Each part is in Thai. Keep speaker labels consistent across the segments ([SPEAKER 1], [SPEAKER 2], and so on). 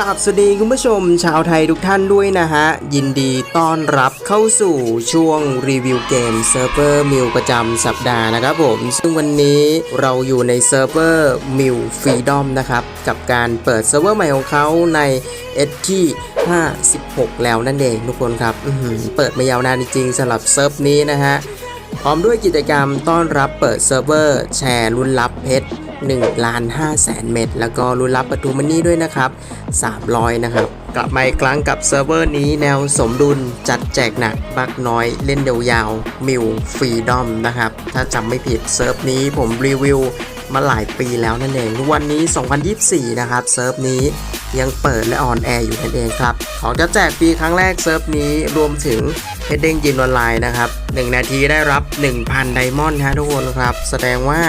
[SPEAKER 1] ราบสวัสดีคุณผู้ชม ชาวไทยทุกท่านด้วยนะฮะ ยินดีต้อนรับเข้าสู่ช่วงรีวิวเกมเซิร์ฟเวอร์มิวประจำสัปดาห์นะครับผม ซึ่งวันนี้เราอยู่ในเซิร์ฟเวอร์มิวฟรีดอมนะครับ กับการเปิดเซิร์ฟเวอร์ใหม่ของเขาในเอที่ 56 แล้วนั่นเองทุกคนครับเปิดมายาวนานจริงๆสำหรับเซิร์ฟนี้นะฮะพร้อมด้วยกิจกรรมต้อนรับเปิดเซิร์ฟเวอร์แชร์รุ่นลับเพชร 1ล้าน5แสนเม็ดแล้วก็รุ่นลับประตูมันนี่ด้วยนะครับ300 นะครับ กลับมาอีกครั้งกับเซิร์ฟเวอร์นี้แนวสมดุลจัดแจกหนักบักน้อยเล่นเดียวยาวมิวฟรีดอมนะครับ ถ้าจำไม่ผิดเซิร์ฟนี้ผมรีวิวมาหลายปีแล้วนั่นเองทุกวันนี้ 2024 นะครับ เซิร์ฟนี้ยังเปิดและออนแอร์อยู่นั่นเองครับ ของจะแจกฟรีครั้งแรกเซิร์ฟนี้รวมถึงเพชรเด้งยินออนไลน์นะครับ 1 นาทีได้รับ 1,000 ไดมอนด์ฮะทุกคนครับ แสดงว่า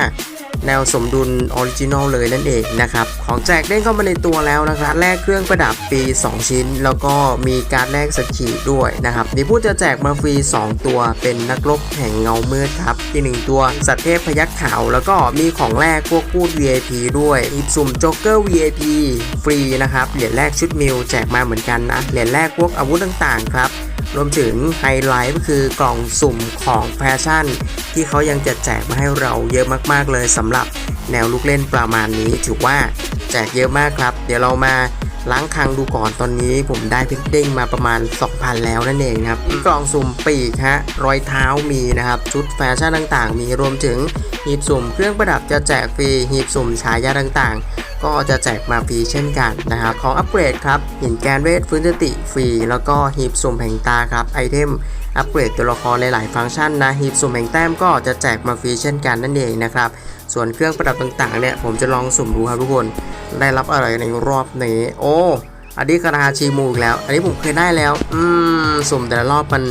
[SPEAKER 1] แนวสมดุลออริจินอลเลยนั่นเองนะครับ ของแจกเด้งเข้ามาในตัวแล้วนะครับแลกเครื่องประดับปี2 ชิ้น แล้วก็มีการแลกสกีด้วยนะครับนี่พูดจะแจกมาฟรี 2 ตัวเป็นนักรบแห่งเงามืดครับ อีกหนึ่งตัวสัตว์เทพพยักขาว แล้วก็มีของแลกพวกพูด VIP ด้วยอีกสุ่มโจ๊กเกอร์ VIP ฟรีนะครับเหรียญแรกชุดมิวแจกมาเหมือนกันนะเหรียญแรกพวกอาวุธต่างๆครับ รวมถึงไฮไลท์ก็คือกล่องสุ่มของแฟชั่น ที่เขายังจะแจกมาให้เราเยอะมากๆเลยสำหรับแนวลูกเล่นประมาณนี้ ถือว่าแจกเยอะมากครับ เดี๋ยวเรามาล้างคังดูก่อนตอนนี้ผมได้พิกเด้งมาประมาณ 2,000 แล้วนั่นเองครับกล่องสุ่มปีกฮะรอยเท้ามีนะครับ ชุดแฟชั่นต่างๆ มีรวมถึงหีบสุ่มเครื่องประดับจะแจกฟรีหีบสุ่มฉายาต่างๆ ก็จะแจกมาฟรีเช่นกันนะครับของอัปเกรดครับหินแกนเวทฟื้นสติฟรี แล้วก็หีบสุ่มแห่งตาครับไอเทมอัปเกรดตัวละครหลายๆฟังก์ชันนะหีบสุ่มแห่งแต้มก็จะแจกมาฟรีเช่นกันนั่นเองนะครับส่วนเครื่องประดับต่างๆเนี่ยผมจะลองสุ่มดูครับทุกคน ได้รับอะไรในรอบนี้โอ้ อันนี้คาราชีมูอีกแล้ว อันนี้ผมเคยได้แล้ว อืมสุ่มแต่ละรอบมัน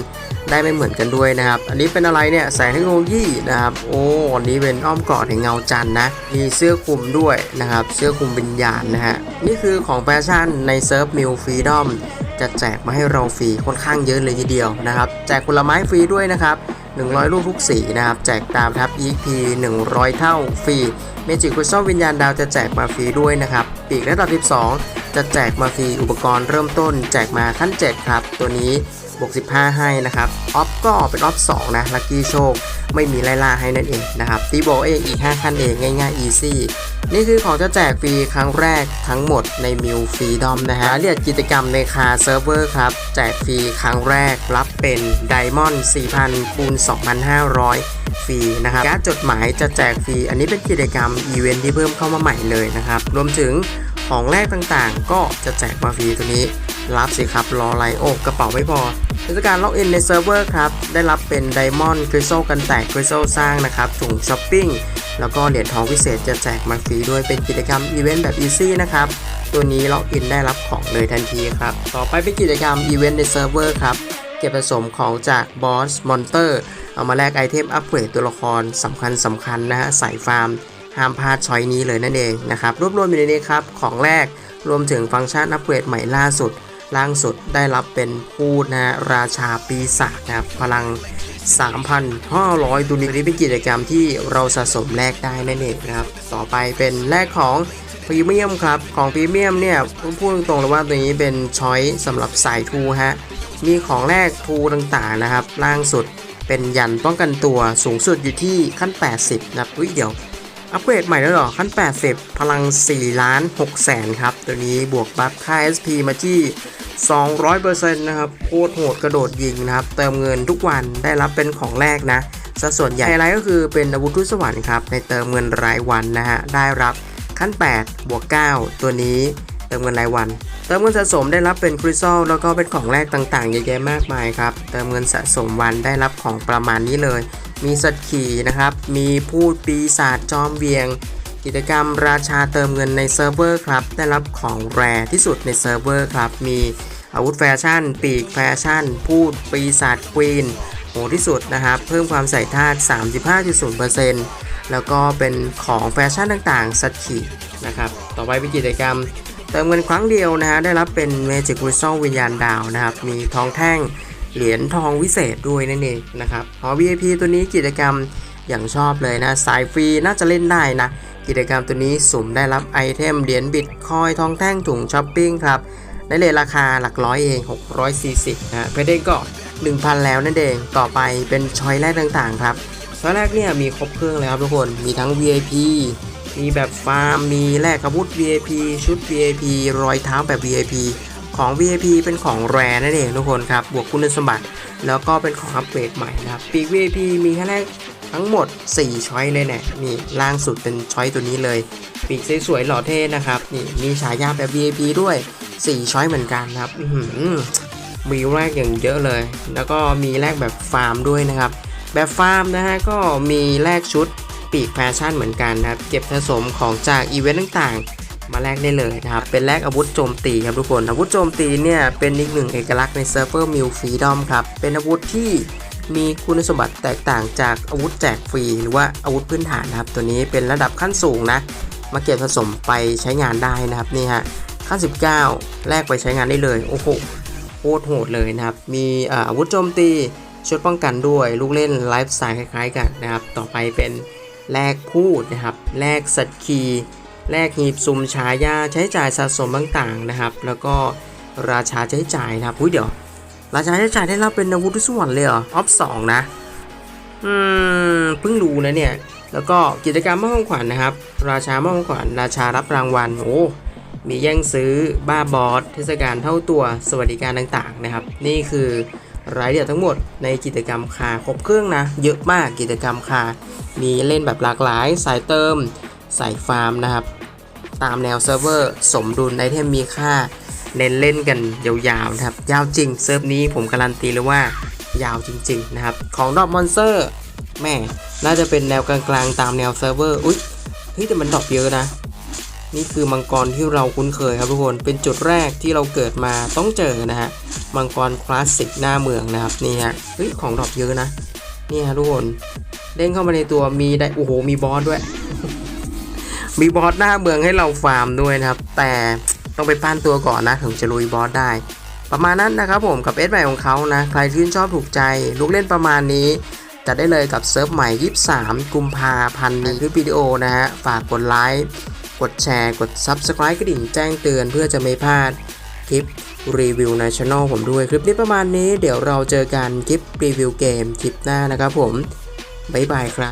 [SPEAKER 1] ได้ไม่เหมือนกันด้วยนะครับ อันนี้เป็นอะไรเนี่ยแสงเทคโนโลยีนะครับ โอ้อันนี้เป็นอ้อมกอดแห่งเงาจันนะ มีเสื้อคลุมด้วยนะครับ เสื้อคลุมวิญญาณนะฮะ นี่คือของแฟชั่นในเซิร์ฟมิวฟรีดอมจะแจกมาให้เราฟรีค่อนข้างเยอะเลยทีเดียวนะครับ แจกผลไม้ฟรีด้วยนะครับ 100 ลูกทุกสีนะครับ แจกตามทับ EP 100 เท่าฟรี เมจิกคริสตัลวิญญาณดาวจะแจกมาฟรีด้วยนะครับ ปีกและตัด12 จะแจกมาฟรีอุปกรณ์เริ่มต้นแจกมาขั้น 7 ครับ ตัวนี้บวก15 ให้นะครับ ออฟก็เป็นออฟ 2 นะลัคกี้โชค ไม่มีไล่ล่าให้นั่นเองนะครับตีโบเองอีก 5 ขั้นเองง่ายๆ easy นี่คือของจะแจกฟรีครั้งแรกทั้งหมดในมิวฟรีดอมนะฮะรายละเอียดกิจกรรมในคาเซิร์ฟเวอร์ครับ แจกฟรีครั้งแรกรับเป็นไดมอนด์4,000คูณ2,500 ฟรีนะครับการจดหมายจะแจกฟรี อันนี้เป็นกิจกรรมอีเวนท์ที่เพิ่มเข้ามาใหม่เลยนะครับ รวมถึง ของแรกต่างๆ ก็จะแจกมาฟรีตัวนี้ รับสิครับรออะไรโอ้กระเป๋าไม่พอเทศกาลล็อกอินในเซิร์ฟเวอร์ครับ ได้รับเป็นไดมอนด์คริสตัลกันแตกคริสตัลสร้างนะครับถุงช้อปปิ้งแล้วก็เหรียญทองพิเศษจะแจกมาฟรีด้วยเป็นกิจกรรมอีเวนต์แบบอีซี่นะครับตัวนี้ล็อกอินได้รับของเลยทันทีครับ ต่อไปเป็นกิจกรรมอีเวนต์ในเซิร์ฟเวอร์ครับ เก็บผสมของจากบอสมอนเตอร์เอามาแลกไอเทมอัปเกรดตัวละครสำคัญสำคัญนะฮะสายฟาร์ม ห้ามพลาดช้อยนี้เลยนั่นเองนะครับรวบรวมอยู่ในนี้ครับของแรกรวมถึงฟังก์ชันอัปเกรดใหม่ล่าสุด ล่างสุดได้รับเป็นพูดนะราชาปีศาจนะครับพลัง 3,500ตัวนี้นี้เป็นกิจกรรมที่เราสะสมแลกได้นั่นเองนะครับต่อไปเป็นแลกของพรีเมียมครับของพรีเมียมเนี่ยพูดตรงๆเลยว่าตัวนี้เป็นช้อยสำหรับสายทูฮะมีของแรกทูต่างๆนะครับ ล่างสุดเป็นยันป้องกันตัวสูงสุดอยู่ที่ขั้น 80 นะครับอุ้ยเดี๋ยว อัปเกรดใหม่แล้วหรอขั้น 80 พลัง 4 ล้าน6แสนครับ ตัวนี้บวกบัฟค่า SP มาที่200%นะครับโคตรโหดกระโดดยิงนะครับ เติมเงินทุกวันได้รับเป็นของแรกนะสัดส่วนใหญ่ไฮไลท์ก็คือเป็นอาวุธทุสวรรค์ครับ ในเติมเงินรายวันนะฮะ ได้รับขั้น 8 บวก 9 ตัวนี้เติมเงินรายวัน เติมเงินสะสมได้รับเป็นคริสตัลแล้วก็เป็นของแรกต่างๆเยอะแยะมากมายครับ เติมเงินสะสมวันได้รับของประมาณนี้เลย มีสัตว์ขี่นะครับ มีพูดปีศาจจอมเวียง กิจกรรมราชาเติมเงินในเซิร์ฟเวอร์ครับ ได้รับของแรที่สุดในเซิร์ฟเวอร์ครับ มีอาวุธแฟชั่น ปีกแฟชั่น พูดปีศาจควีนโหดที่สุดนะครับ เพิ่มความใส่ธาตุ35.0%แล้วก็เป็นของแฟชั่นต่างๆ สัตว์ขี่นะครับ ต่อไปเป็นกิจกรรม เติมเงินครั้งเดียวนะฮะ ได้รับเป็น Magic Crystal วิญญาณดาวนะครับ มีทองแท่ง เหรียญทองวิเศษด้วยนั่นเองนะครับหอ VIP ตัวนี้กิจกรรมอย่างชอบเลยนะสายฟรีน่าจะเล่นได้นะ กิจกรรมตัวนี้สุ่มได้รับไอเทมเหรียญบิตคอยทองแท่งถุงช้อปปิ้งครับในเลทราคาหลักร้อยเอง 640นะเพชรได้ก็ 1,000 แล้วนั่นเองต่อไปเป็นช้อยแรกต่างๆครับช้อยแรกเนี่ยมีครบเครื่องเลยครับทุกคนมีทั้ง VIP มีแบบฟาร์ม มีแลกอาวุธ VIP ชุด VIP รอยเท้าแบบ VIP ของ VIP เป็นของแรนั่นเองทุกคนครับ บวกคุณสมบัติ แล้วก็เป็นของอัปเกรดใหม่นะครับ ปีก VIP มีแค่แรกทั้งหมด 4 ช้อยเลยเนี่ยนี่ล่างสุดเป็นช้อยตัวนี้เลย ปีกสวยๆหล่อเท่นะครับ นี่มีฉายาแบบ VIP ด้วย 4 ช้อยเหมือนกันนะครับมีแรกอย่างเยอะเลย แล้วก็มีแรกแบบฟาร์มด้วยนะครับ แบบฟาร์มนะฮะก็มีแลกชุดปีกแฟชั่นเหมือนกันนะครับ เก็บสะสมของจากอีเวนต์ต่างๆ มาแลกได้เลยนะครับ เป็นแลกอาวุธโจมตีครับทุกคน อาวุธโจมตีเนี่ยเป็นอีกหนึ่งเอกลักษณ์ในเซิร์ฟเวอร์มิลฟรีดอมครับ เป็นอาวุธที่มีคุณสมบัติแตกต่างจากอาวุธแจกฟรี หรือว่าอาวุธพื้นฐานนะครับ ตัวนี้เป็นระดับขั้นสูงนะ มาเก็บสะสมไปใช้งานได้นะครับนี่ฮะขั้น 19 แลกไปใช้งานได้เลย โอ้โหโคตรโหดเลยนะครับ มีอาอาวุธโจมตีชุดป้องกันด้วย ลูกเล่นไลฟ์สไตล์คล้ายๆกันนะครับ ต่อไปเป็นแลกพูดนะครับ แลกสัตว์คีย์ แลกหีบซุ่มฉายาใช้จ่ายสะสมต่างๆนะครับ แล้วก็ราชาใช้จ่ายนะครับอุ้ยเดี๋ยว ราชาใช้จ่ายได้รับเป็นอาวุธที่สวรรค์เลยเหรอออฟสองนะอืมเพิ่งรู้นะเนี่ยแล้วก็กิจกรรมมอบของขวัญนะครับ ราชามอบของขวัญราชารับรางวัลโอ้มีแย่งซื้อบ้าบอสเทศกาลเท่าตัวสวัสดิการต่างๆนะครับ นี่คือรายละเอียดทั้งหมดในกิจกรรมคาครบเครื่องนะ เยอะมากกิจกรรมคา มีเล่นแบบหลากหลาย สายเติม ใสายฟาร์มนะครับ ตามแนวเซิร์ฟเวอร์สมดุลไอเทมมีค่า เน้นเล่นกันยาวๆนะครับ ยาวจริงเซิร์ฟนี้ผมการันตีเลยว่ายาวจริง ๆ นะครับ ของดอกมอนสเตอร์แม่น่าจะเป็นแนวกลางๆ ตามแนวเซิร์ฟเวอร์อุ๊ยเฮ้ยแต่มันดอกเยอะนะ นี่คือมังกรที่เราคุ้นเคยครับทุกคนเป็นจุดแรกที่เราเกิดมาต้องเจอนะฮะมังกรคลาสสิกหน้าเมืองนะครับนี่ฮะเฮ้ยของดอกเยอะนะนี่ฮะทุกคนเด้งเข้ามาในตัวมีได้โอ้โหมีบอสด้วย มีบอสหน้าเมืองให้เราฟาร์มด้วยนะครับ แต่ต้องไปปั้นตัวก่อนนะถึงจะลุยบอสได้ ประมาณนั้นนะครับผมกับเอสใหม่ของเขานะ ใครที่ชอบถูกใจ ลูกเล่นประมาณนี้จัดได้เลยกับเซิร์ฟใหม่ 23 กุมภาพันธ์นี้คลิปวิดีโอนะฮะ ฝากกดไลค์กดแชร์กด Subscribe กระดิ่งแจ้งเตือนเพื่อจะไม่พลาดคลิปรีวิวในช่องผมด้วยคลิปนี้ประมาณนี้เดี๋ยวเราเจอกันคลิปรีวิวเกมคลิปหน้านะครับผม บ๊ายบายครับ